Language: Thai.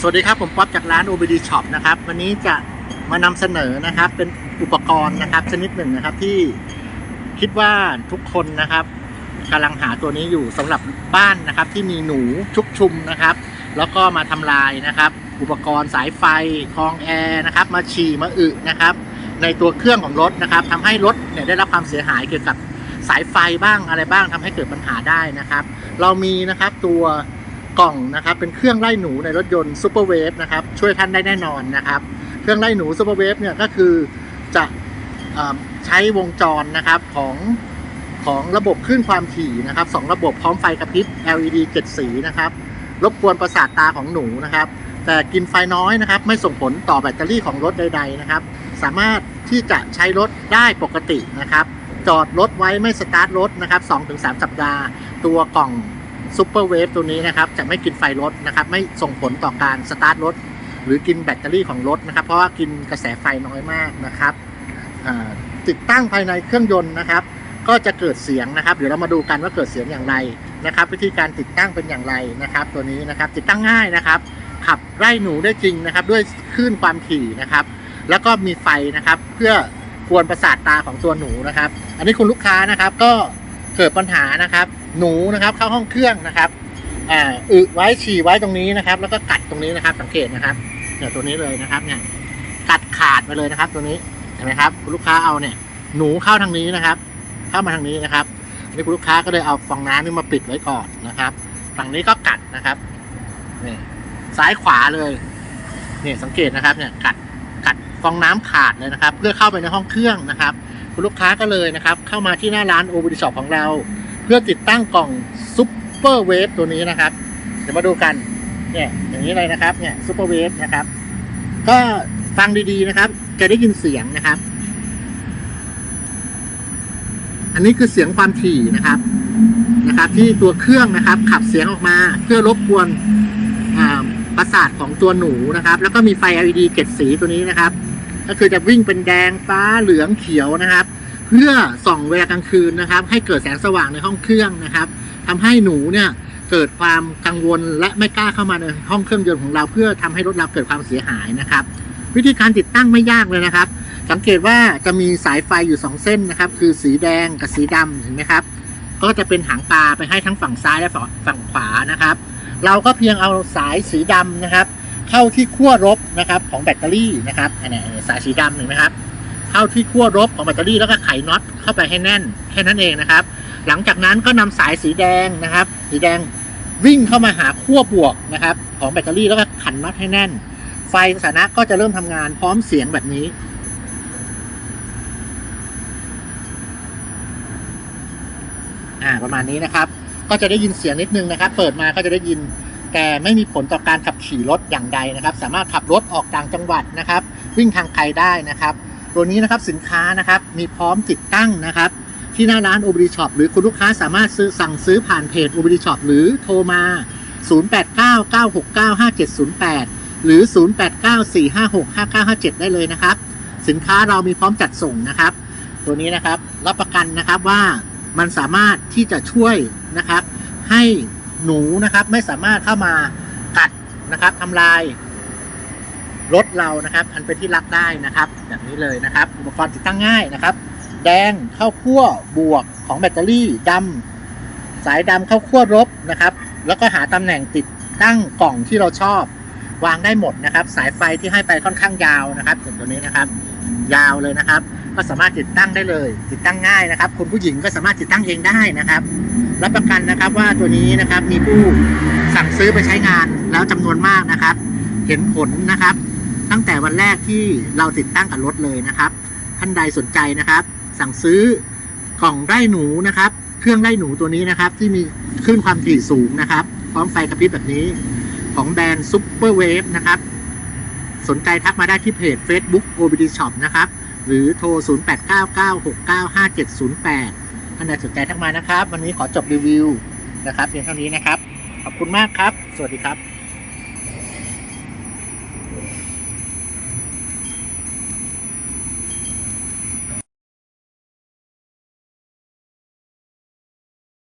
สวัสดีครับ ผมป๊อปจากร้าน OBD Shop นะครับ วันนี้จะมานำเสนอนะครับ เป็นอุปกรณ์นะครับ ชนิดหนึ่งนะครับที่คิดว่าทุกคนนะครับกำลังหาตัวนี้อยู่สำหรับบ้านนะครับ ที่มีหนูชุกชุมนะครับ แล้วก็มาทำลายนะครับ อุปกรณ์สายไฟคลองแอร์นะครับ มาฉี่มาอึนะครับ ในตัวเครื่องของรถนะครับทำให้รถเนี่ยได้รับความเสียหายเกี่ยวกับสายไฟบ้างอะไรบ้างทำให้เกิดปัญหาได้นะครับ เรามีนะครับตัว กล่องนะครับ เป็นเครื่องไล่หนูในรถยนต์ซูเปอร์เวฟนะครับ ช่วยท่านได้แน่นอนนะครับ เครื่องไล่หนูซูเปอร์เวฟเนี่ยก็คือจะใช้วงจรนะครับของของระบบคลื่นความถี่นะครับสองระบบพร้อมไฟกระพริบ LED เจ็ดสีนะครับรบกวนประสาทตาของหนูนะครับ แต่กินไฟน้อยนะครับ ไม่ส่งผลต่อแบตเตอรี่ของรถใด ๆนะครับ สามารถที่จะใช้รถได้ปกตินะครับ จอดรถไว้ไม่สตาร์ทรถนะครับ 2-3 สัปดาห์ ตัวกล่อง ซูเปอร์เวฟตัวนี้นะครับจะไม่กินไฟรถนะครับไม่ส่งผลต่อการสตาร์ทรถ หรือกินแบตเตอรี่ของรถนะครับ เพราะว่ากินกระแสไฟน้อยมากนะครับติดตั้งภายในเครื่องยนต์นะครับ ก็จะเกิดเสียงนะครับ เดี๋ยวเรามาดูกันว่าเกิดเสียงอย่างไรนะครับ วิธีการติดตั้งเป็นอย่างไรนะครับ ตัวนี้นะครับติดตั้งง่ายนะครับ ขับไล่หนูได้จริงนะครับ ด้วยคลื่นความถี่นะครับ แล้วก็มีไฟนะครับเพื่อกวนประสาทตาของตัวหนูนะครับ อันนี้คุณลูกค้านะครับก็เกิดปัญหานะครับหนูนะครับ เข้าห้องเครื่องนะครับอ่าอึไว้ฉี่ไว้ตรงนี้นะครับ แล้วก็กัดตรงนี้นะครับ สังเกตนะครับเนี่ยตัวนี้เลยนะครับ เนี่ยกัดขาดไปเลยนะครับ ตัวนี้เห็นไหมครับคุณลูกค้าเอาเนี่ย หนูเข้าทางนี้นะครับ เข้ามาทางนี้นะครับอันนี้คุณลูกค้าก็เลยเอาฟองน้ำนี่มาปิดไว้ก่อนนะครับ ฝั่งนี้ก็กัดนะครับนี่ซ้ายขวาเลยเนี่ยสังเกตนะครับเนี่ยกัดกัดฟองน้ำขาดเลยนะครับ เพื่อเข้าไปในห้องเครื่องนะครับ คุณลูกค้าก็เลยนะครับ เข้ามาที่หน้าร้านโอเ d ช็อปของเรา พื่อติดตั้งกล่องซุปเปอร์เวฟตัวนี้นะครับ เดี๋ยวมาดูกันเนี่ยอย่างนี้เลยนะครับเนี่ยซุปเปอร์เวฟนะครับ ก็ฟังดีๆนะครับจะได้ยินเสียงนะครับ อันนี้คือเสียงความถี่นะครับนะครับ ที่ตัวเครื่องนะครับ ขับเสียงออกมาเพื่อรบกวนประสาทของตัวหนูนะครับ แล้วก็มีไฟ LED เกล็ดสีตัวนี้นะครับ ก็คือจะวิ่งเป็นแดงฟ้าเหลืองเขียวนะครับ เพื่อส่องเวลากลางคืนนะครับ ให้เกิดแสงสว่างในห้องเครื่องนะครับทำให้หนูเนี่ยเกิดความกังวลและไม่กล้าเข้ามาในห้องเครื่องยนต์ของเรา เพื่อทำให้รถเราเกิดความเสียหายนะครับ วิธีการติดตั้งไม่ยากเลยนะครับ สังเกตว่าจะมีสายไฟอยู่ 2 เส้นนะครับ คือสีแดงกับสีดำเห็นไหมครับ ก็จะเป็นหางปลาไปให้ทั้งฝั่งซ้ายและฝั่งฝั่งขวานะครับ เราก็เพียงเอาสายสีดำนะครับ เข้าที่ขั้วลบนะครับของแบตเตอรี่นะครับอันนี้สายสีดำเห็นไหมครับ เข้าที่ขั้วลบของแบตเตอรี่แล้วก็ไขน็อตเข้าไปให้แน่นแค่นั้นเองนะครับ หลังจากนั้นก็นำสายสีแดงนะครับ สีแดงวิ่งเข้ามาหาขั้วบวกนะครับ ของแบตเตอรี่แล้วก็ขันน็อตให้แน่น ไฟสถานะก็จะเริ่มทำงานพร้อมเสียงแบบนี้อ่าประมาณนี้นะครับ ก็จะได้ยินเสียงนิดนึงนะครับ เปิดมาก็จะได้ยินแต่ไม่มีผลต่อการขับขี่รถอย่างใดนะครับ สามารถขับรถออกต่างจังหวัดนะครับ วิ่งทางไกลได้นะครับ ตัวนี้นะครับสินค้านะครับมีพร้อมติดตั้งนะครับที่หน้าร้าน o b d Shop หรือคุณลูกค้าสามารถซื้อสั่งซื้อผ่านเพจ o b d Shop หรือโทรมา 0899695708 หรือ 0894565957 ได้เลยนะครับ สินค้าเรามีพร้อมจัดส่งนะครับ ตัวนี้นะครับรับประกันนะครับว่ามันสามารถที่จะช่วยนะครับ ให้หนูนะครับไม่สามารถเข้ามากัดนะครับทำลาย รถเรานะครับ อันเป็นที่รักได้นะครับแบบนี้เลยนะครับ อุปกรณ์ติดตั้งง่ายนะครับ แดงเข้าขั้วบวกของแบตเตอรี่ดำสายดำเข้าขั้วลบนะครับ แล้วก็หาตำแหน่งติดตั้งกล่องที่เราชอบ วางได้หมดนะครับ สายไฟที่ให้ไปค่อนข้างยาวนะครับส่วนตัวนี้นะครับ ยาวเลยนะครับ ก็สามารถติดตั้งได้เลย ติดตั้งง่ายนะครับ คุณผู้หญิงก็สามารถติดตั้งเองได้นะครับรับประกันนะครับว่าตัวนี้นะครับมีผู้สั่งซื้อไปใช้งานแล้วจำนวนมากนะครับ เห็นผลนะครับ ตั้งแต่วันแรกที่เราติดตั้งกับรถเลยนะครับ ท่านใดสนใจนะครับ สั่งซื้อกล่องไล่หนูนะครับ เครื่องไล่หนูตัวนี้นะครับ ที่มีคลื่นความถี่สูงนะครับ พร้อมไฟกระพริบแบบนี้ ของแบรนด์ซุปเปอร์เวฟนะครับ สนใจทักมาได้ที่เพจ Facebook OBD Shop นะครับ หรือโทร 0899695708ท่านใดสนใจทักมานะครับ วันนี้ขอจบรีวิวนะครับเพียงเท่านี้นะครับ ขอบคุณมากครับ สวัสดีครับ